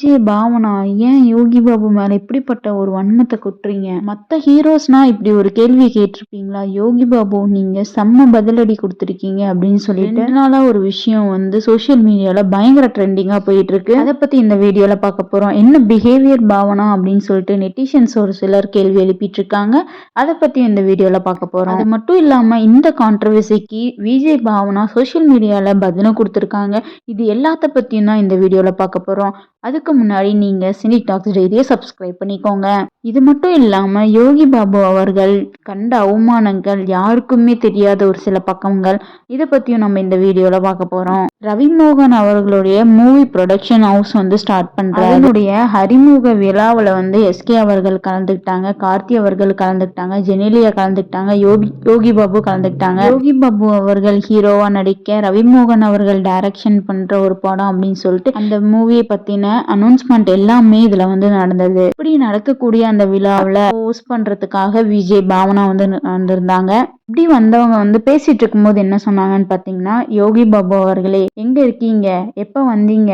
VJ Bhavana ஏன் யோகி பாபு மேல இப்படிப்பட்ட ஒரு வன்மத்தை கொட்டுறீங்க? மத்த ஹீரோஸ்னா இப்படி ஒரு கேள்வி கேட்டிருப்பீங்களா? யோகி பாபு நீங்க செம்ம பதிலடி கொடுத்துருக்கீங்க அப்படின்னு சொல்லிட்டு. நாளா ஒரு விஷயம் வந்து சோஷியல் மீடியால பயங்கர ட்ரெண்டிங்கா போயிட்டு இருக்கு அதை பத்தி இந்த வீடியோல பார்க்க போறோம். என்ன பிஹேவியர் பாவனா அப்படின்னு சொல்லிட்டு நெட்டிஷன்ஸ் ஒரு சிலர் கேள்வி எழுப்பிட்டு இருக்காங்க அதை பத்தி இந்த வீடியோல பார்க்க போறோம். அது மட்டும் இல்லாம இந்த கான்ட்ரவர்சிக்கு விஜய் பாவனா சோஷியல் மீடியால பதிலும் கொடுத்துருக்காங்க. இது எல்லாத்த பத்தியும் தான் இந்த வீடியோல பார்க்க போறோம். அதுக்கு முன்னாடி நீங்க சினி டாக்ஸ் டைரியை சப்ஸ்கிரைப் பண்ணிக்கோங்க. இது மட்டும் இல்லாம யோகி பாபு அவர்கள் கண்ட அவமானங்கள் யாருக்குமே தெரியாத ஒரு சில பக்கங்கள். இதை பத்தியும் நம்ம இந்த வீடியோல பார்க்க போறோம். ரவிமோகன் அவர்களுடைய மூவி ப்ரொடக்ஷன் ஹவுஸ் வந்து ஸ்டார்ட் பண்றாரு. அதனுடைய ஹரிமுக விழாவில் வந்து எஸ்கே அவர்கள் கலந்துக்கிட்டாங்க கார்த்தி அவர்கள் கலந்துக்கிட்டாங்க ஜெனிலியா கலந்துக்கிட்டாங்க யோகி யோகி பாபு கலந்துக்கிட்டாங்க. யோகி பாபு அவர்கள் ஹீரோவா நடிக்க ரவிமோகன் அவர்கள் டைரக்ஷன் பண்ற ஒரு படம் அப்படின்னு சொல்லிட்டு அந்த மூவியை பத்தின அனௌன்ஸ்மெண்ட் எல்லாமே இதுல வந்து நடந்தது. இப்படி நடக்கக்கூடிய அந்த விழாவில் போஸ்ட் பண்றதுக்காக விஜய் பாவனா வந்து வந்திருந்தாங்க. இப்படி வந்தவங்க வந்து பேசிட்டு இருக்கும்போது என்ன சொன்னாங்கன்னு பாத்தீங்கன்னா யோகி பாபு அவர்களே எங்க இருக்கீங்க? எப்ப வந்தீங்க?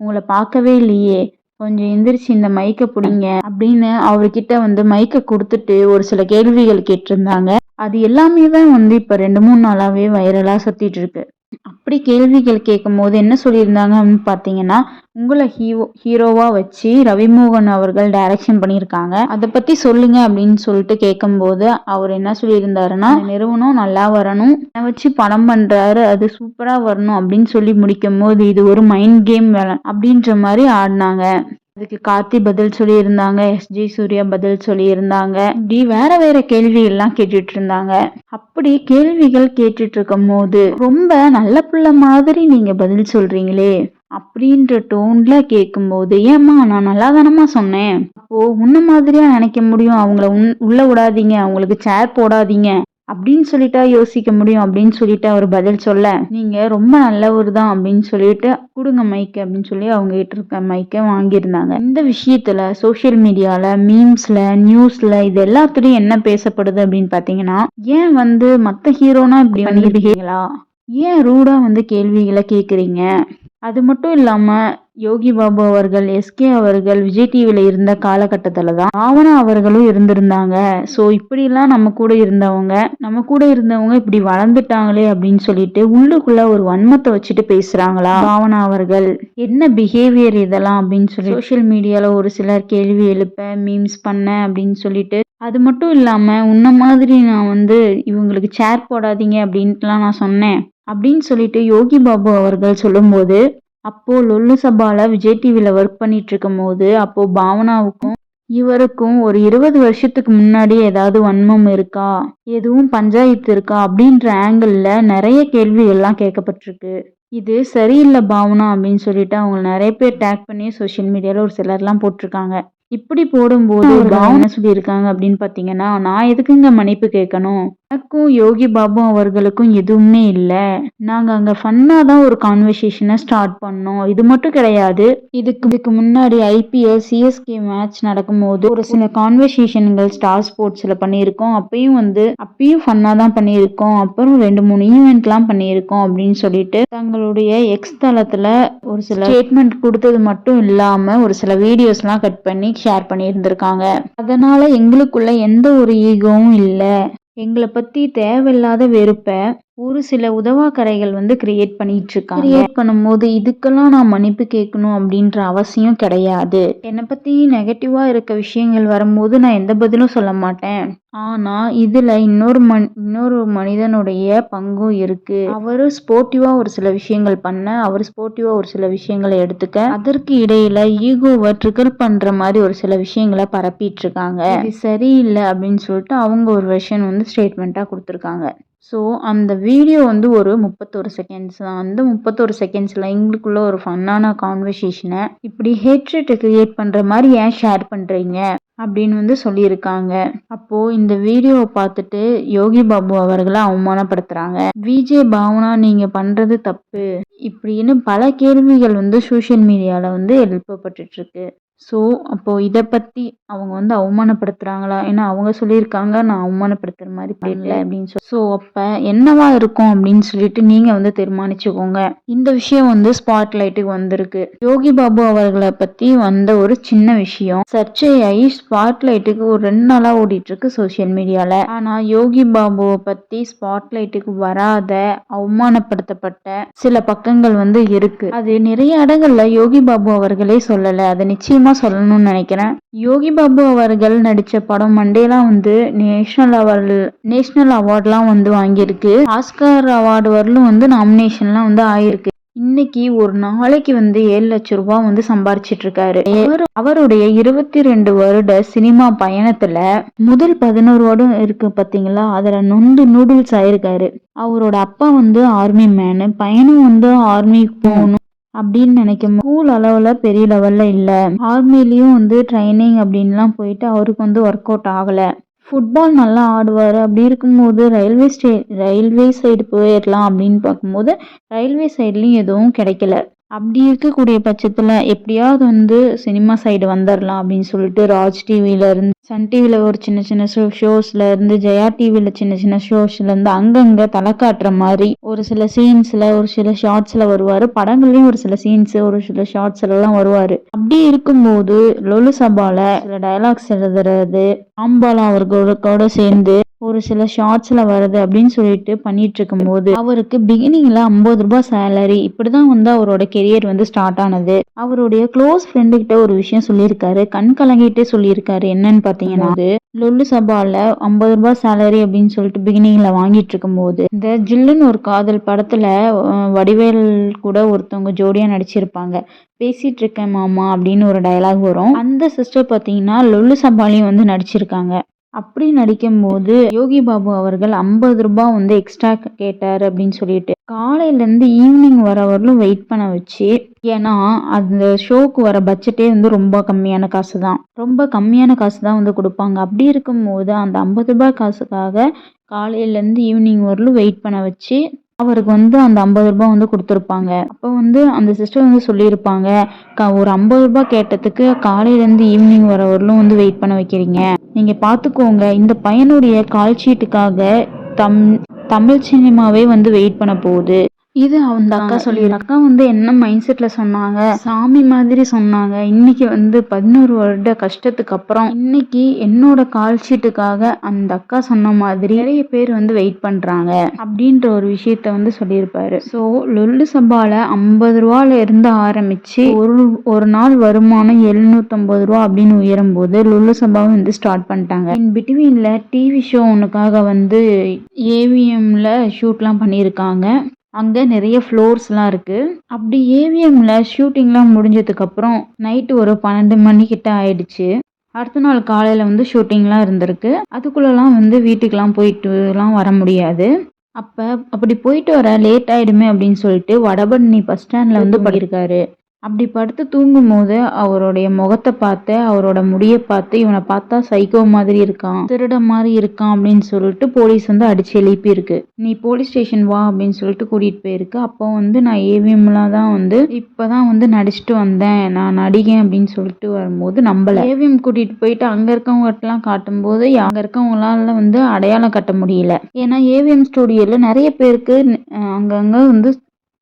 உங்களை பார்க்கவே இல்லையே. கொஞ்சம் எந்திரிச்சு இந்த மைக்க பிடிங்க அப்படின்னு அவர்கிட்ட வந்து மைக்க கொடுத்துட்டு ஒரு சில கேள்விகள் கேட்டிருந்தாங்க. அது எல்லாமே தான் வந்து இப்ப ரெண்டு மூணு நாளாவே வைரலா சுத்திட்டு இருக்கு. அப்படி கேள்விகள் கேட்கும்போது என்ன சொல்லியிருந்தாங்கன்னு பார்த்தீங்கன்னா உங்களை ஹீரோ ஹீரோவாக வச்சு ரவிமோகன் அவர்கள் டைரக்ஷன் பண்ணியிருக்காங்க. அதை பற்றி சொல்லுங்க அப்படின்னு சொல்லிட்டு கேட்கும்போது அவர் என்ன சொல்லியிருந்தாருன்னா நிறுவனம் நல்லா வரணும். வச்சு படம் பண்ணுறாரு அது சூப்பராக வரணும். அப்படின்னு சொல்லி முடிக்கும் போது இது ஒரு மைண்ட் கேம் வேலை அப்படின்ற மாதிரி ஆடினாங்க. அதுக்கு கார்த்தி பதில் சொல்லியிருந்தாங்க எஸ்ஜி சூர்யா பதில் சொல்லியிருந்தாங்க. இப்படி வேற வேற கேள்வி எல்லாம் கேட்டுட்டு இருந்தாங்க அப்படி கேள்விகள் கேட்டுட்டு இருக்கும் போது ரொம்ப நல்ல பிள்ளை மாதிரி நீங்க பதில் சொல்றீங்களே அப்படின்ற டோன்ல கேட்கும்போது ஏம்மா நான் நல்லா தானம்மா சொன்னேன்? அப்போ உன்ன மாதிரியா நினைக்க முடியும். அவங்கள உள்ள விடாதீங்க. அவங்களுக்கு சேர் போடாதீங்க. அப்படின்னு சொல்லிட்டா யோசிக்க முடியும் அப்படின்னு சொல்லிட்டு அவர் பதில் சொல்ல நீங்க ரொம்ப நல்லவர் தான் அப்படின்னு சொல்லிட்டு கொடுங்க மைக்கு அப்படின்னு சொல்லி அவங்க கிட்ட இருக்க மைக்கை வாங்கியிருந்தாங்க. இந்த விஷயத்துல சோசியல் மீடியால மீம்ஸ்ல நியூஸ்ல இது எல்லாத்துலயும் என்ன பேசப்படுது அப்படின்னு பாத்தீங்கன்னா ஏன் வந்து மத்த ஹீரோனா இப்படி பண்ணிருக்கீங்களா? ஏன் ரூடா வந்து கேள்விகளை கேக்குறீங்க? அது மட்டும் இல்லாம யோகி பாபு அவர்கள் எஸ்கே அவர்கள் விஜய் டிவியில் இருந்த காலகட்டத்தில் தான் ஆவணா அவர்களும் இருந்திருந்தாங்க. ஸோ இப்படிலாம் நம்ம கூட இருந்தவங்க நம்ம கூட இருந்தவங்க இப்படி வளர்ந்துட்டாங்களே அப்படின்னு சொல்லிட்டு உள்ளுக்குள்ள ஒரு வன்மத்தை வச்சுட்டு பேசுகிறாங்களா ஆவணா அவர்கள்? என்ன பிஹேவியர் இதெல்லாம் அப்படின்னு சொல்லி சோஷியல் மீடியாவில் ஒரு சிலர் கேள்வி எழுப்ப மீம்ஸ் பண்ண அப்படின்னு சொல்லிட்டு. அது மட்டும் இல்லாமல் உன்ன மாதிரி நான் வந்து இவங்களுக்கு சேர் போடாதீங்க அப்படின்ட்டுலாம் நான் சொன்னேன். அப்படின்னு சொல்லிட்டு யோகி பாபு அவர்கள் சொல்லும்போது அப்போ லொல்லு சபால விஜய் டிவில ஒர்க் பண்ணிட்டு இருக்கும் போது அப்போ பாவனாவுக்கும் இவருக்கும் ஒரு இருபது வருஷத்துக்கு முன்னாடி ஏதாவது வன்மம் இருக்கா? எதுவும் பஞ்சாயத்து இருக்கா? அப்படின்ற ஆங்கிள் நிறைய கேள்விகள்லாம் கேட்கப்பட்டிருக்கு. இது சரியில்லை பாவனா அப்படின்னு சொல்லிட்டு அவங்க நிறைய பேர் டேக் பண்ணி சோசியல் மீடியால ஒரு சிலர்லாம் போட்டிருக்காங்க. இப்படி போடும்போது பாவனை சொல்லியிருக்காங்க அப்படின்னு பார்த்தீங்கன்னா நான் எதுக்குங்க மன்னிப்பு கேட்கணும்? எனக்கும் யோகி பாபு அவர்களுக்கும் எதுவுமே இல்லை. நாங்கள் அங்கே ஃபன்னாக தான் ஒரு கான்வர்சேஷனை ஸ்டார்ட் பண்ணோம். இது மட்டும் கிடையாது. இதுக்கு இதுக்கு முன்னாடி ஐபிஎல் சிஎஸ்கே மேட்ச் நடக்கும்போது ஒரு சில கான்வர்சேஷன்கள் ஸ்டார் ஸ்போர்ட்ஸில் பண்ணியிருக்கோம். அப்பயும் வந்து அப்பயும் ஃபன்னாக தான் பண்ணியிருக்கோம். அப்புறம் ரெண்டு மூணு ஈவெண்ட்லாம் பண்ணியிருக்கோம் அப்படின்னு சொல்லிட்டு தங்களுடைய எக்ஸ் தளத்தில் ஒரு சில ஸ்டேட்மெண்ட் கொடுத்தது மட்டும் இல்லாமல் ஒரு சில வீடியோஸ்லாம் கட் பண்ணி ஷேர் பண்ணியிருந்திருக்காங்க. அதனால எங்களுக்குள்ள எந்த ஒரு ஈகோவும் இல்லை. எங்களை பற்றி தேவையில்லாத வெறுப்பை ஒரு சில உதவாக்கரைகள் வந்து கிரியேட் பண்ணிட்டு இருக்காங்க கிரியேட் பண்ணும்போது இதுக்கெல்லாம் நான் மன்னிப்பு கேட்கணும் அப்படின்ற அவசியம் கிடையாது. என்னை பத்தி நெகட்டிவா இருக்க விஷயங்கள் வரும்போது நான் எந்த பதிலும் சொல்ல மாட்டேன். ஆனா இதுல இன்னொரு மன் இன்னொரு மனிதனுடைய பங்கும் இருக்கு. அவரு ஸ்போர்ட்டிவா ஒரு சில விஷயங்கள் பண்ண அவர் ஸ்போர்ட்டிவா ஒரு சில விஷயங்களை எடுத்துக்க அதற்கு இடையில ஈகோவை ட்ரிகர் பண்ற மாதிரி ஒரு சில விஷயங்களை பரப்பிட்டு இருக்காங்க இது சரியில்லை அப்படின்னு சொல்லிட்டு அவங்க ஒரு விஷயம் வந்து ஸ்டேட்மெண்ட்டா கொடுத்துருக்காங்க. ஸோ அந்த வீடியோ வந்து ஒரு முப்பத்தொரு செகண்ட்ஸ் தான் அந்த முப்பத்தொரு செகண்ட்ஸில் எங்களுக்குள்ள ஒரு ஃபன்னான கான்வர்சேஷனை இப்படி ஹேட்ரேட்டை க்ரியேட் பண்ணுற மாதிரி ஏன் ஷேர் பண்ணுறீங்க அப்படின்னு வந்து சொல்லியிருக்காங்க. அப்போ இந்த வீடியோவை பார்த்துட்டு யோகி பாபு அவர்களை அவமானப்படுத்துறாங்க. விஜே பாவனா நீங்க பண்றது தப்பு. இப்படின்னு பல கேள்விகள் வந்து சோஷியல் மீடியாவில் வந்து எழுப்பப்பட்டு இருக்கு. ஸோ அப்போ இத பத்தி அவங்க வந்து அவமானப்படுத்துறாங்களா? ஏன்னா அவங்க சொல்லியிருக்காங்க, நான் அவமானப்படுத்துற மாரி பண்ணல அப்படின்னு சொல்லி. ஸோ அப்ப என்னவா இருக்கும் அப்படின்னு சொல்லிட்டு நீங்க வந்து தீர்மானிச்சுக்கோங்க. இந்த விஷயம் வந்து ஸ்பாட் லைட்டுக்கு வந்திருக்கு. யோகி பாபு அவர்கள பத்தி வந்த ஒரு சின்ன விஷயம் சர்ச்சையாகி ஸ்பாட் லைட்டுக்கு ஒரு 2 நாளா ஓடிட்டு இருக்கு சோசியல் மீடியால. ஆனா யோகி பாபுவ பத்தி ஸ்பாட் லைட்டுக்கு வராத, அவமானப்படுத்தப்பட்ட சில பக்கங்கள் வந்து இருக்கு. அது நிறைய இடங்கள்ல யோகி பாபு அவர்களே சொல்லல. அத நிச்சயமா சொல்லணும்னு நினைக்கிறேன். யோகி பாபு அவர்கள் நடித்த படம் மண்டேலா வந்து நேஷனல் அவார்டு நேஷனல் அவார்ட்லாம் வந்து வாங்கியிருக்கு. ஆஸ்கார் அவார்டு வரலும் வந்து நாமினேஷன்லாம் வந்து ஆயிருக்கு. இன்னைக்கு ஒரு நாளைக்கு வந்து ஏழு லட்சம் ரூபாய் வந்து சம்பாரிச்சிட்டு இருக்காரு. அவருடைய இருபத்தி ரெண்டு வருட சினிமா பயணத்துல முதல் பதினோரு வருடம் இருக்கு பாத்தீங்களா அதுல நொந்து நூடுல்ஸ் ஆயிருக்காரு. அவரோட அப்பா வந்து ஆர்மி மேனு பையனும் வந்து ஆர்மிக்கு போகணும் அப்படின்னு நினைக்கும் ஸ்கூல் அளவில் பெரிய லெவலில் இல்லை. ஆர்மிலையும் வந்து ட்ரைனிங் அப்படின்லாம் போயிட்டு அவருக்கு வந்து ஒர்க் அவுட் ஆகலை. ஃபுட்பால் நல்லா ஆடுவார். அப்படி இருக்கும்போது ரயில்வே ஸ்டே ரயில்வே சைடு போயிடலாம் அப்படின்னு பார்க்கும்போது ரயில்வே சைட்லேயும் எதுவும் கிடைக்கல. அப்படி இருக்கக்கூடிய பட்சத்தில் எப்படியாவது வந்து சினிமா சைடு வந்துடலாம் அப்படின்னு சொல்லிட்டு ராஜ் டிவியில இருந்து சன் டிவியில் ஒரு சின்ன சின்ன ஷோ ஷோஸ்ல இருந்து ஜெயா டிவியில் சின்ன சின்ன ஷோஸ்ல இருந்து அங்கங்க தலை காட்டுற மாதிரி ஒரு சில சீன்ஸ்ல ஒரு சில ஷார்ட்ஸ்ல வருவாரு. படங்கள்லயும் ஒரு சில சீன்ஸ் ஒரு சில ஷார்ட்ஸ்ல எல்லாம் வருவாரு. அப்படி இருக்கும்போது லொலு சபால சில டயலாக்ஸ் எழுதுறது ஆம்பாலா அவர்களோட சேர்ந்து ஒரு சில ஷார்ட்ஸில் வருது அப்படின்னு சொல்லிட்டு பண்ணிட்டு இருக்கும்போது அவருக்கு பிகினிங்கில் ஐம்பது ரூபாய் சேலரி இப்படி தான் வந்து அவரோட கெரியர் வந்து ஸ்டார்ட் ஆனது. அவருடைய க்ளோஸ் ஃப்ரெண்டுக்கிட்ட ஒரு விஷயம் சொல்லியிருக்காரு. கண் கலங்கிட்டே சொல்லியிருக்காரு. என்னன்னு பார்த்தீங்கன்னா லொல்லு சபாவில் ஐம்பது ரூபாய் சேலரி அப்படின்னு சொல்லிட்டு பிகினிங்கில் வாங்கிட்டு இருக்கும்போது இந்த ஜில்லுன்னு ஒரு காதல் படத்தில் வடிவேல் கூட ஒருத்தவங்க ஜோடியாக நடிச்சிருப்பாங்க. பேசிட்டு இருக்கேன் மாமா அப்படின்னு ஒரு டயலாக் வரும். அந்த சிஸ்டர் பார்த்தீங்கன்னா லொல்லு சபாலையும் வந்து நடிச்சிருக்காங்க. அப்படி நடிக்கும்போது யோகி பாபு அவர்கள் ஐம்பது ரூபாய் வந்து எக்ஸ்ட்ரா கேட்டார் அப்படின்னு சொல்லிட்டு காலையிலேருந்து ஈவினிங் வர வரலும் வெயிட் பண்ண வச்சு ஏன்னா அந்த ஷோக்கு வர பட்ஜெட்டே வந்து ரொம்ப கம்மியான காசு தான் ரொம்ப கம்மியான காசு தான் வந்து கொடுப்பாங்க. அப்படி இருக்கும்போது அந்த ஐம்பது ரூபாய் காசுக்காக காலையிலேருந்து ஈவினிங் வரலும் வெயிட் பண்ண வச்சு அவருக்கு வந்து அந்த ஐம்பது ரூபாய் வந்து கொடுத்துருப்பாங்க. அப்போ வந்து அந்த சிஸ்டர் வந்து சொல்லியிருப்பாங்க க ஒரு ஐம்பது ரூபாய் கேட்டதுக்கு காலையிலேருந்து ஈவினிங் வர வரலும் வந்து வெயிட் பண்ண வைக்கிறீங்க. நீங்கள் பார்த்துக்கோங்க இந்த பையனுடைய கால் ஷீட்டுக்காக தம் தமிழ் சினிமாவே வந்து வெயிட் பண்ண போகுது. இது அந்த அக்கா சொல்லி அக்கா வந்து என்ன மைண்ட் செட்ல சொன்னாங்க? சாமி மாதிரி சொன்னாங்க. இன்னைக்கு வந்து பதினோரு வருட கஷ்டத்துக்கு அப்புறம் இன்னைக்கு என்னோட கால் ஷீட்டுக்காக அந்த அக்கா சொன்ன மாதிரி நிறைய பேர் வந்து வெயிட் பண்றாங்க அப்படின்ற ஒரு விஷயத்த வந்து சொல்லியிருப்பாரு. ஸோ லொல்லு சபால ஐம்பது ரூபால இருந்து ஆரம்பிச்சு ஒரு ஒரு நாள் வருமானம் எழுநூத்தம்பது ரூபா அப்படின்னு உயரும் போது லுல்லு சபாவை வந்து ஸ்டார்ட் பண்ணிட்டாங்க. இன் பிட்வீன்ல டிவி ஷோ ஒன்றுக்காக வந்து ஏவிஎம்ல ஷூட்லாம் பண்ணியிருக்காங்க. அங்கே நிறைய ஃப்ளோர்ஸ்லாம் இருக்குது அப்படி ஏவிஎம்ல ஷூட்டிங்லாம் முடிஞ்சதுக்கப்புறம் நைட்டு ஒரு பன்னெண்டு மணிக்கிட்ட ஆயிடுச்சு. அடுத்த நாள் காலையில் வந்து ஷூட்டிங்லாம் இருந்திருக்கு. அதுக்குள்ளெல்லாம் வந்து வீட்டுக்கெலாம் போயிட்டுலாம் வர முடியாது. அப்போ அப்படி போயிட்டு வர லேட் ஆயிடுமே அப்படின்னு சொல்லிட்டு வடபழனி பஸ் ஸ்டாண்டில் வந்து படியிருக்காரு அப்படி படுத்து தூங்கும்போது அவருடைய முகத்தை பார்த்து அவரோட முடியை பார்த்து இவனை பார்த்தா சைக்கோ மாதிரி இருக்கான் திருட மாதிரி இருக்கான் அப்படின்னு சொல்லிட்டு போலீஸ் வந்து அடிச்சு எழுப்பியிருக்கு. நீ போலீஸ் ஸ்டேஷன் வா அப்படின்னு சொல்லிட்டு கூட்டிட்டு போயிருக்கு. அப்போ வந்து நான் ஏவிஎம்லாம் தான் வந்து இப்பதான் வந்து நடிச்சுட்டு வந்தேன். நான் நடிகேன் அப்படின்னு சொல்லிட்டு வரும்போது நம்பல. ஏவிஎம் கூட்டிட்டு போயிட்டு அங்க காட்டும் காட்டும்போது அங்க இருக்கவங்களால வந்து அடையாளம் கட்ட முடியல. ஏன்னா ஏவிஎம் ஸ்டுடியோல நிறைய பேருக்கு அங்கங்கே அங்கங்க வந்து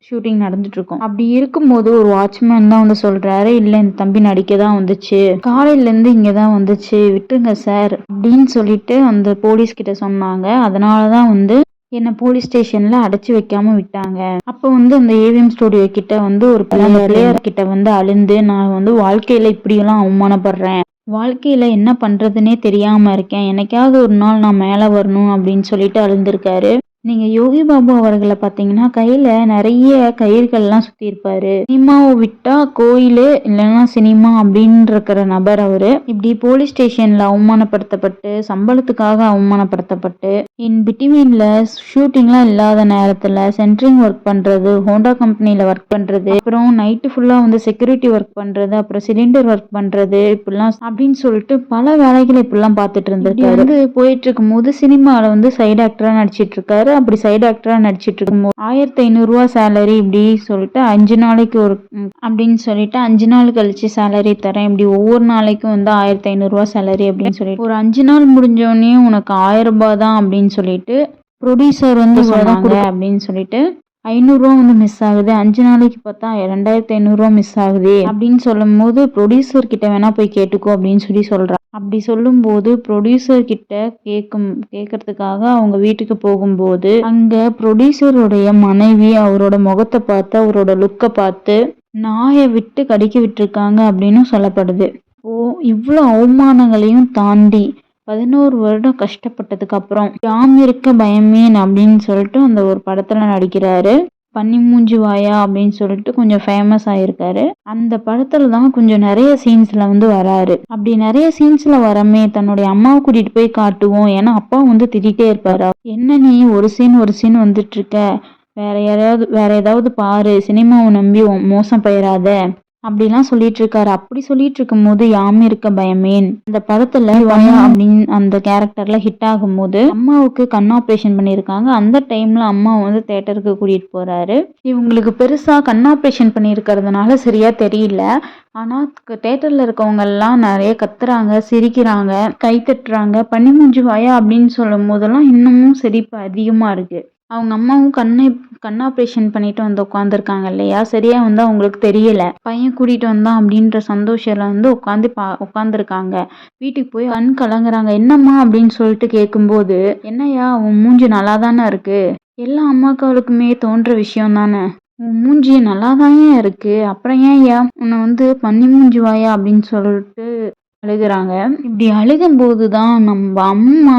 ஷூட்டிங் நடந்துட்டு இருக்கும் அப்படி இருக்கும்போது ஒரு வாட்ச்மேன் தான் வந்து சொல்றாரு இல்ல இந்த தம்பி நடிக்க தான் வந்துச்சு. காலையில இருந்து இங்க தான் வந்துச்சு. விட்டுருங்க சார் அப்படின்னு சொல்லிட்டு அந்த போலீஸ் கிட்ட சொன்னாங்க. அதனாலதான் வந்து என்ன போலீஸ் ஸ்டேஷன்ல அடைச்சு வைக்காம விட்டாங்க. அப்ப வந்து அந்த ஏவிஎம் ஸ்டுடியோ கிட்ட வந்து ஒரு பிள்ளையார் கிட்ட வந்து அழுந்து நான் வந்து வாழ்க்கையில இப்படியெல்லாம் அவமானப்படுறேன். வாழ்க்கையில என்ன பண்றதுனே தெரியாம இருக்கேன். என்னைக்காவது ஒரு நாள் நான் மேல வரணும். அப்படின்னு சொல்லிட்டு அழுந்திருக்காரு. நீங்க யோகி பாபு அவர்களை பாத்தீங்கன்னா கையில நிறைய கயிர்கள்லாம் சுத்தி இருப்பாரு. சினிமாவை விட்டா கோயிலு இல்லைன்னா சினிமா அப்படின்னு இருக்கிற நபர் அவரு. இப்படி போலீஸ் ஸ்டேஷன்ல அவமானப்படுத்தப்பட்டு சம்பளத்துக்காக அவமானப்படுத்தப்பட்டு இன் பிட்வீன்ல ஷூட்டிங்லாம் இல்லாத நேரத்துல சென்ட்ரிங் ஒர்க் பண்றது ஹோண்டா கம்பெனில ஒர்க் பண்றது அப்புறம் நைட்டு ஃபுல்லா வந்து செக்யூரிட்டி ஒர்க் பண்றது அப்புறம் சிலிண்டர் ஒர்க் பண்றது இப்படிலாம் அப்படின்னு சொல்லிட்டு பல வேலைகளை இப்படிலாம் பார்த்துட்டு இருந்திருக்காரு. வந்து போயிட்டு இருக்கும் போது சினிமாவில் வந்து சைடு ஆக்டரா நடிச்சிட்டு இருக்காரு. அப்படி சைடு ஆக்டராக நடிச்சிட்டு இருக்கும்போது ஆயிரத்தி ஐநூறுரூவா சேலரி இப்படி சொல்லிட்டு அஞ்சு நாளைக்கு ஒரு அப்படின்னு சொல்லிட்டு அஞ்சு நாள் கழிச்சு சேலரி தரேன் இப்படி ஒவ்வொரு நாளைக்கும் வந்து ஆயிரத்தி ஐநூறுரூவா சேலரி அப்படின்னு சொல்லிட்டு ஒரு அஞ்சு நாள் முடிஞ்சோடனே உனக்கு ஆயிரம் ரூபாய் தான் அப்படின்னு சொல்லிட்டு ப்ரொடியூசர் வந்து சொன்னாங்க அப்படின்னு சொல்லிட்டு ஐநூறுரூவா வந்து மிஸ் ஆகுது. அஞ்சு நாளைக்கு பார்த்தா ரெண்டாயிரத்தி ஐநூறுரூவா மிஸ் ஆகுது. அப்படின்னு சொல்லும் போது ப்ரொடியூசர் கிட்ட வேணா போய் கேட்டுக்கோ அப்படின்னு சொல்லி சொல்கிறான் அப்படி சொல்லும்போது ப்ரொடியூசர் கிட்ட கேட்கும் கேட்கறதுக்காக அவங்க வீட்டுக்கு போகும்போது அங்கே ப்ரொடியூசருடைய மனைவி அவரோட முகத்தை பார்த்து அவரோட லுக்கை பார்த்து நாயை விட்டு கடிக்க விட்டுருக்காங்க அப்படின்னு சொல்லப்படுது. ஓ இவ்வளோ அவமானங்களையும் தாண்டி பதினோரு வருடம் கஷ்டப்பட்டதுக்கு அப்புறம் யாம் இருக்க பயமேன் அப்படின்னு சொல்லிட்டு அந்த ஒரு படத்துல நடிக்கிறாரு. பன்னி மூஞ்சி வாயா அப்படின்னு சொல்லிட்டு கொஞ்சம் ஃபேமஸ் ஆயிருக்காரு. அந்த படத்துல தான் கொஞ்சம் நிறைய சீன்ஸ்ல வந்து வராரு. அப்படி நிறைய சீன்ஸ்ல வரமே தன்னுடைய அம்மாவை கூட்டிட்டு போய் காட்டுவோம். ஏன்னா அப்பா வந்து திட்டிகிட்டே இருப்பாரு? என்ன நீ ஒரு சீன் ஒரு சீன் வந்துட்டு இருக்க? வேற யாராவது வேற ஏதாவது பாரு. சினிமாவை நம்பி மோசம் போயிடாத அப்படிலாம் சொல்லிட்டு இருக்காரு அப்படி சொல்லிட்டு இருக்கும்போது யாம் இருக்க பயமேன் அந்த படத்துல வயா அப்படின்னு அந்த கேரக்டர்ல ஹிட் ஆகும்போது அம்மாவுக்கு கண் ஆப்ரேஷன் பண்ணியிருக்காங்க. அந்த டைம்ல அம்மா வந்து தேட்டருக்கு கூட்டிட்டு போறாரு. இவங்களுக்கு பெருசா கண் ஆப்ரேஷன் பண்ணியிருக்கிறதுனால சரியா தெரியல. ஆனா தேட்டர்ல இருக்கவங்க எல்லாம் நிறைய கத்துறாங்க சிரிக்கிறாங்க கை தட்டுறாங்க. பண்ணி மூஞ்சி வாயா அப்படின்னு சொல்லும் போதெல்லாம் இன்னமும் சிரிப்பு அதிகமா இருக்கு. அவங்க அம்மாவும் கண்ணை கண் ஆப்ரேஷன் பண்ணிட்டு வந்து உட்காந்துருக்காங்க இல்லையா? சரியா வந்து அவங்களுக்கு தெரியல. பையன் கூட்டிட்டு வந்தான் அப்படின்ற சந்தோஷத்தில் வந்து உட்காந்து பா உட்காந்துருக்காங்க வீட்டுக்கு போய் கண் கலங்குறாங்க. என்னம்மா அப்படின்னு சொல்லிட்டு கேட்கும்போது என்னய்யா உன் மூஞ்சி நல்லா தானே இருக்கு? எல்லா அம்மாக்களுக்குமே தோன்ற விஷயம் தானே? உன் மூஞ்சி நல்லா இருக்கு? அப்புறம் ஏன் ஐயா உன்னை வந்து பன்னி மூஞ்சி வாயா அப்படின்னு சொல்லிட்டு அழுகுறாங்க. இப்படி அழுகும்போது தான் நம்ம அம்மா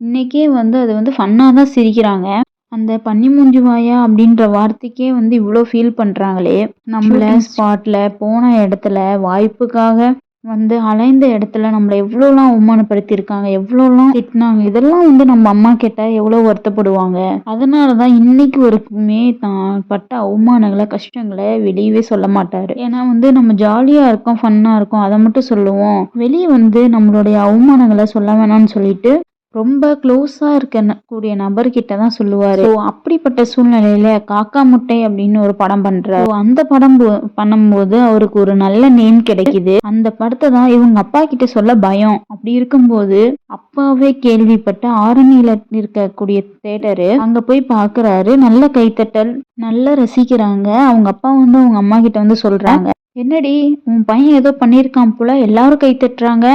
இன்னைக்கே வந்து அது வந்து ஃபன்னாக தான் சிரிக்கிறாங்க. அந்த பன்னி மூஞ்சி வாயா அப்படின்ற வார்த்தைக்கே வந்து இவ்வளோ ஃபீல் பண்ணுறாங்களே நம்மள ஸ்பாட்டில் போன இடத்துல வாய்ப்புக்காக வந்து அலைந்த இடத்துல நம்மளை எவ்வளோலாம் அவமானப்படுத்தியிருக்காங்க எவ்வளோலாம் திட்டினாங்க இதெல்லாம் வந்து நம்ம அம்மா கேட்டால் எவ்வளோ வருத்தப்படுவாங்க. அதனால தான் இன்னைக்கு வரைக்குமே தான் பட்ட அவமானங்களை கஷ்டங்களை வெளியவே சொல்ல மாட்டாரு. ஏன்னா வந்து நம்ம ஜாலியாக இருக்கோம் ஃபன்னாக இருக்கோம் அதை மட்டும் சொல்லுவோம். வெளியே வந்து நம்மளுடைய அவமானங்களை சொல்ல வேணாம்னு சொல்லிட்டு ரொம்ப க்ளோஸாக இருக்க கூடிய நபர்கிட்ட தான் சொல்லுவார். ஸோ அப்படிப்பட்ட சூழ்நிலையில காக்கா முட்டை அப்படின்னு ஒரு படம் பண்ணுறாரு So, அந்த படம் போ- பண்ணும்போது அவருக்கு ஒரு நல்ல நேம் கிடைக்குது. அந்த படத்தை தான் இவங்க அப்பா கிட்ட சொல்ல பயம். அப்படி இருக்கும்போது அப்பாவே கேள்விப்பட்ட ஆரணியில் இருக்கக்கூடிய தேட்டரு அங்கே போய் பார்க்குறாரு நல்ல கைத்தட்டல் நல்லா ரசிக்கிறாங்க. அவங்க அப்பா வந்து அவங்க அம்மா கிட்ட வந்து சொல்கிறாங்க என்னடி உன் பையன் ஏதோ பண்ணியிருக்கான் போல. எல்லாரும் கை தட்டுறாங்க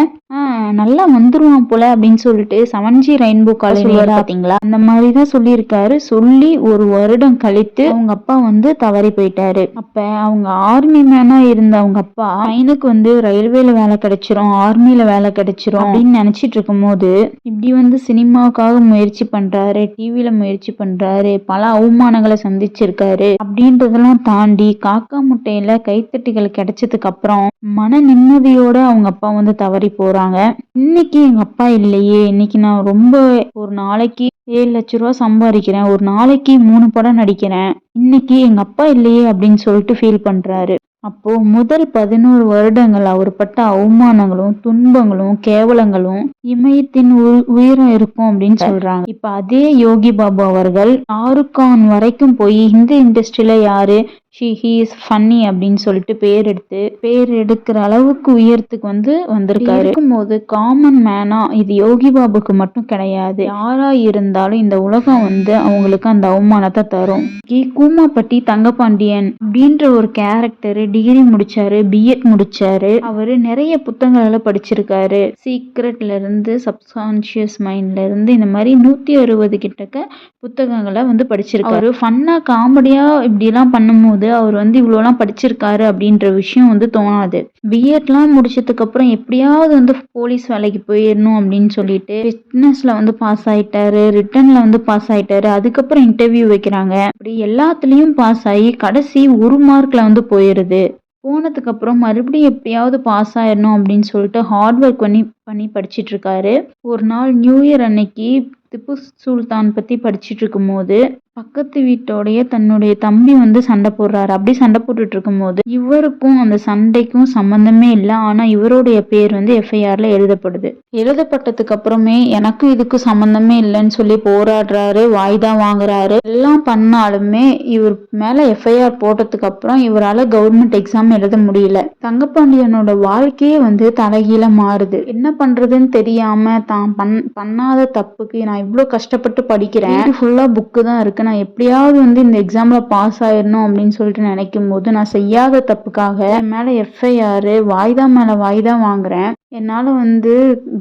நல்லா வந்துருவான் போல அப்படின்னு சொல்லிட்டு செவன்ஜி ரெயின்போ காலேஜ் பாத்தீங்களா? அந்த மாதிரி தான் சொல்லியிருக்காரு. சொல்லி ஒரு வருடம் கழித்து அவங்க அப்பா வந்து தவறி போயிட்டாரு. அப்ப அவங்க ஆர்மி மேனா இருந்த அவங்க அப்பா பையனுக்கு வந்து ரயில்வேல வேலை கிடைச்சிரும் ஆர்மில வேலை கிடைச்சிரும் அப்படின்னு நினைச்சிட்டு இருக்கும்போது இப்படி வந்து சினிமாவுக்காக முயற்சி பண்றாரு டிவில முயற்சி பண்றாரு பல அவமானங்களை சந்திச்சிருக்காரு அப்படின்றதெல்லாம் தாண்டி காக்கா முட்டையில கைத்தட்டிகள் கிடைச்சதுக்கு அப்புறம் மன நிம்மதியோட அவங்க அப்பா வந்து தவறி போறாங்க இன்னைக்கு எங்க அப்பா இல்லையே. இன்னைக்கு நான் ரொம்ப ஒரு நாளைக்கு ஏழு லட்ச ரூபா சம்பாதிக்கிறேன். ஒரு நாளைக்கு மூணு படம் நடிக்கிறேன். இன்னைக்கு எங்க அப்பா இல்லையே அப்படின்னு சொல்லிட்டு ஃபீல் பண்றாரு. அப்போ முதல் பதினோரு வருடங்கள் அவர் பட்ட அவமானங்களும் துன்பங்களும் கேவலங்களும் இமயத்தின் உயரம் இருக்கும் அப்படின்னு சொல்றாங்க. இப்ப அதே யோகி பாபு அவர்கள் ஆறுக்கான் வரைக்கும் போய் இந்த இண்டஸ்ட்ரியில யாரு ஷி ஹீ இஸ் ஃபன்னி அப்படின்னு சொல்லிட்டு பேர் எடுத்து பேர் எடுக்கிற அளவுக்கு உயரத்துக்கு வந்து வந்திருக்காரு. இருக்கும்போது காமன் மேனா இது யோகி பாபுக்கு மட்டும் கிடையாது. யாரா இருந்தாலும் இந்த உலகம் வந்து அவங்களுக்கு அந்த அவமானத்தை தரும். கி. கூமாப்பட்டி தங்கபாண்டியன் அப்படின்ற ஒரு கேரக்டர் டிகிரி முடிச்சாரு பிஎட் முடிச்சாரு. அவரு நிறைய புத்தகங்களை படிச்சிருக்காரு. சீக்ரெட்ல இருந்து சப்கான்சியஸ் மைண்ட்ல இருந்து இந்த மாதிரி நூத்தி அறுபது கிட்டக்க புத்தகங்களை வந்து படிச்சிருக்காரு. ஃபன்னா காமெடியா இப்படிலாம் பண்ணும்போது அவர் வந்து இவ்வளோலாம் படிச்சிருக்காரு அப்படின்ற விஷயம் வந்து தோணாது. பிஎட்லாம் முடிச்சதுக்கு அப்புறம் எப்படியாவது வந்து போலீஸ் வேலைக்கு போயிடணும் அப்படின்னு சொல்லிட்டு ஃபிட்னஸ்ல வந்து பாஸ் ஆயிட்டாரு ரிட்டர்ன்ல வந்து பாஸ் ஆயிட்டாரு. அதுக்கப்புறம் இன்டர்வியூ வைக்கிறாங்க. அப்படி எல்லாத்துலேயும் பாஸ் ஆகி கடைசி ஒரு மார்க்ல வந்து போயிடுது போனதுக்கு அப்புறம் மறுபடியும் எப்படியாவது பாஸ் ஆயிடணும் அப்படின்னு சொல்லிட்டு ஹார்ட் ஒர்க் பண்ணி பண்ணி படிச்சிட்டு இருக்காரு. ஒரு நாள் நியூ இயர் அன்னைக்கு திப்பு சுல்தான் பற்றி படிச்சுட்டு இருக்கும்போது பக்கத்து வீட்டோடைய தன்னுடைய தம்பி வந்து சண்டை போடுறாரு. அப்படி சண்டை போட்டுட்டு இருக்கும்போது இவருக்கும் அந்த சண்டைக்கும் சம்மந்தமே இல்லை. ஆனால் இவருடைய பேர் வந்து எஃப்ஐஆர்ல எழுதப்படுது. எழுதப்பட்டதுக்கு அப்புறமே எனக்கும் இதுக்கும் சம்மந்தமே இல்லைன்னு சொல்லி போராடுறாரு. வாய்தா வாங்குறாரு. எல்லாம் பண்ணாலுமே இவர் மேல எஃப்ஐஆர் போட்டதுக்கு அப்புறம் இவரால் கவர்மெண்ட் எக்ஸாம் எழுத முடியல. தங்கப்பாண்டியனோட வாழ்க்கையே வந்து தலைகீழ மாறுது. என்ன பண்றதுன்னு தெரியாம தான் பண் பண்ணாத தப்புக்கு நான் இவ்வளோ கஷ்டப்பட்டு படிக்கிறேன். ஃபுல்லா புக்கு தான் இருக்கு நான் எப்படியாவது வந்து இந்த எக்ஸாமில் பாஸ் ஆயிடணும் அப்படின்னு சொல்லிட்டு நினைக்கும் போது நான் செய்யாத தப்புக்காக என் மேலே எஃப்ஐஆர் வாய்தா மேலே வாய்தா வாங்குறேன். என்னால் வந்து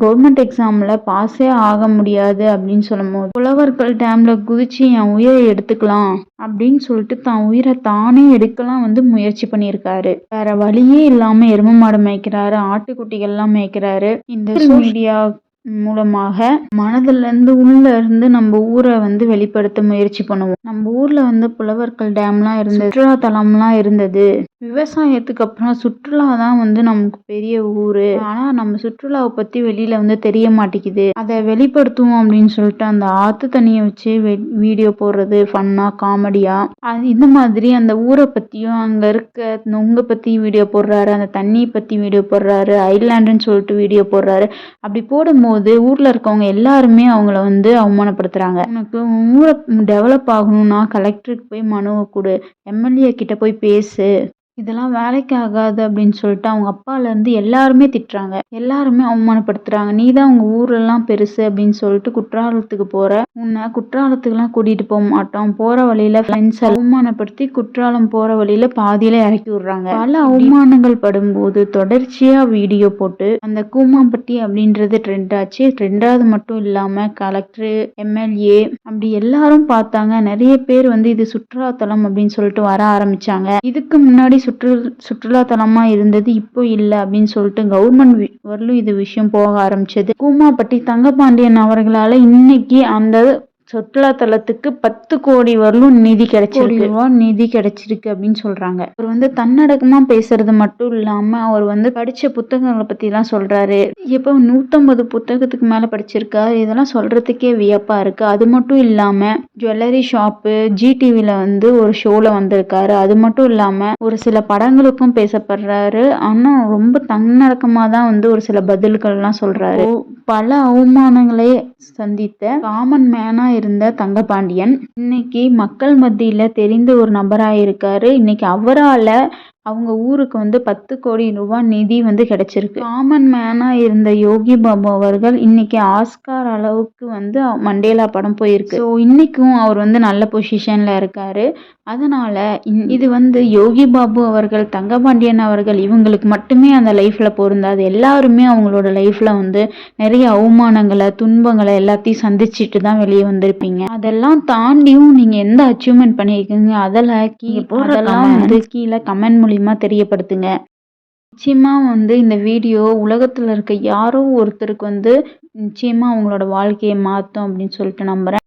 கவர்மெண்ட் எக்ஸாமில் பாஸே ஆக முடியாது அப்படின்னு சொல்லும் போது புலவர்கள் டேமில் குதிச்சு என் உயிரை எடுத்துக்கலாம் அப்படின்னு சொல்லிட்டு தான் உயிரை தானே எடுக்கலாம் வந்து முயற்சி பண்ணியிருக்காரு. வேற வழியே இல்லாமல் எரும மாடு மேய்க்கிறாரு ஆட்டுக்குட்டிகள்லாம் மேய்க்கிறாரு. இந்த மீடியா மூலமாக மனதிலேருந்து உள்ள இருந்து நம்ம ஊரை வந்து வெளிப்படுத்த முயற்சி பண்ணுவோம். நம்ம ஊர்ல வந்து புலவர்கள் டேம்லாம் இருந்தது சுற்றுலா தலம்லாம் இருந்தது. விவசாயத்துக்கு அப்புறம் சுற்றுலா தான் வந்து நமக்கு பெரிய ஊர். ஆனால் நம்ம சுற்றுலாவை பற்றி வெளியில் வந்து தெரிய மாட்டேங்குது. அதை வெளிப்படுத்துவோம் அப்படின்னு சொல்லிட்டு அந்த ஆற்று தண்ணியை வச்சு வீடியோ போடுறது ஃபன்னாக காமெடியாக அது இந்த மாதிரி அந்த ஊரை பற்றியும் அங்கே இருக்க நொங்கை பற்றி வீடியோ போடுறாரு அந்த தண்ணியை பற்றி வீடியோ போடுறாரு ஐலாண்டுன்னு சொல்லிட்டு வீடியோ போடுறாரு. அப்படி போடும்போது போது ஊரில் இருக்கவங்க எல்லாருமே அவங்கள வந்து அவமானப்படுத்துகிறாங்க உனக்கு ஊரை டெவலப் ஆகணும்னா கலெக்டருக்கு போய் மனுவை கொடு எம்எல்ஏ கிட்ட போய் பேசு. இதெல்லாம் வேலைக்கு ஆகாது அப்படின்னு சொல்லிட்டு அவங்க அப்பாலேருந்து எல்லாருமே திட்டுறாங்க. எல்லாருமே அவமானப்படுத்துகிறாங்க நீ தான் உங்கள் ஊர்லலாம் பெருசு அப்படின்னு சொல்லிட்டு குற்றாலத்துக்கு போகிற உன்னை குற்றாலத்துக்குலாம் கூட்டிகிட்டு போக மாட்டோம். போகிற வழியில் ஃப்ரெண்ட்ஸை அவமானப்படுத்தி குற்றாலம் போகிற வழியில் பாதியில் இறக்கி விட்றாங்க. பல அவமானங்கள் படும்போது தொடர்ச்சியாக வீடியோ போட்டு அந்த கூமாம்பட்டி அப்படின்றது ட்ரெண்ட் ஆச்சு. ட்ரெண்டாவது மட்டும் இல்லாமல் கலெக்டர் எம்எல்ஏ அப்படி எல்லாரும் பார்த்தாங்க. நிறைய பேர் வந்து இது சுற்றுலாத்தலம் அப்படின்னு சொல்லிட்டு வர ஆரம்பித்தாங்க இதுக்கு முன்னாடி சுற்று சுற்றுலாத்தலமாக இருந்தது இப்போ இல்லை அப்படின்னு சொல்லிட்டு கவர்மெண்ட் வரலும் இது விஷயம் போக ஆரம்பிச்சது. கூமாப்பட்டி தங்கபாண்டியன் அவர்களால் இன்னைக்கு அந்த சுற்றுலாத்தலத்துக்கு பத்து கோடி வரலும் நிதி கிடைச்சிருக்கு. நிதி கிடைச்சிருக்கு அப்படின்னு சொல்றாங்க. அவர் வந்து தன்னடக்கமா பேசுறது மட்டும் இல்லாம அவர் வந்து படிச்ச புத்தகங்களை பத்தி எல்லாம் சொல்றாரு. இப்போ நூத்தம்பது புத்தகத்துக்கு மேல படிச்சிருக்காரு. இதெல்லாம் சொல்றதுக்கே வியப்பா இருக்கு. அது மட்டும் இல்லாம ஜுவல்லரி ஷாப்பு ஜி டிவில வந்து ஒரு ஷோல வந்திருக்காரு. அது மட்டும் இல்லாம ஒரு சில படங்களுக்கும் பேசப்படுறாரு. ஆனா ரொம்ப தன்னடக்கமா தான் வந்து ஒரு சில பதில்கள் எல்லாம் சொல்றாரு. பல அவமானங்களை சந்தித்த காமன் மேனா இருந்த தங்கபாண்டியன். இன்னைக்கு மக்கள் மத்தியில தெரிந்த ஒரு நபராக இருக்காரு இன்னைக்கு அவரால் அவங்க ஊருக்கு வந்து பத்து கோடி ரூபாய் நிதி வந்து கிடைச்சிருக்கு. காமன் மேனாக இருந்த யோகி பாபு அவர்கள் இன்னைக்கு ஆஸ்கார் அளவுக்கு வந்து மண்டேலா படம் போயிருக்கு. ஸோ இன்னைக்கும் அவர் வந்து நல்ல பொசிஷனில் இருக்காரு. அதனால இது வந்து யோகி பாபு அவர்கள் தங்கபாண்டியன் அவர்கள் இவங்களுக்கு மட்டுமே அந்த லைஃப்பில் பொருந்தாது. எல்லாருமே அவங்களோட லைஃப்பில் வந்து நிறைய அவமானங்களை துன்பங்களை எல்லாத்தையும் சந்திச்சுட்டு தான் வெளியே வந்திருப்பீங்க. அதெல்லாம் தாண்டியும் நீங்கள் எந்த அச்சீவ்மெண்ட் பண்ணியிருக்கீங்க அதெல்லாம் கீ அதெல்லாம் வந்து கீழே கமெண்ட் மூலியமாக தெரியப்படுத்துங்க. நிச்சயமாக வந்து இந்த வீடியோ உலகத்தில் இருக்க யாரோ ஒருத்தருக்கு வந்து நிச்சயமாக அவங்களோட வாழ்க்கையை மாற்றும் அப்படின்னு சொல்லிட்டு நம்புகிறேன்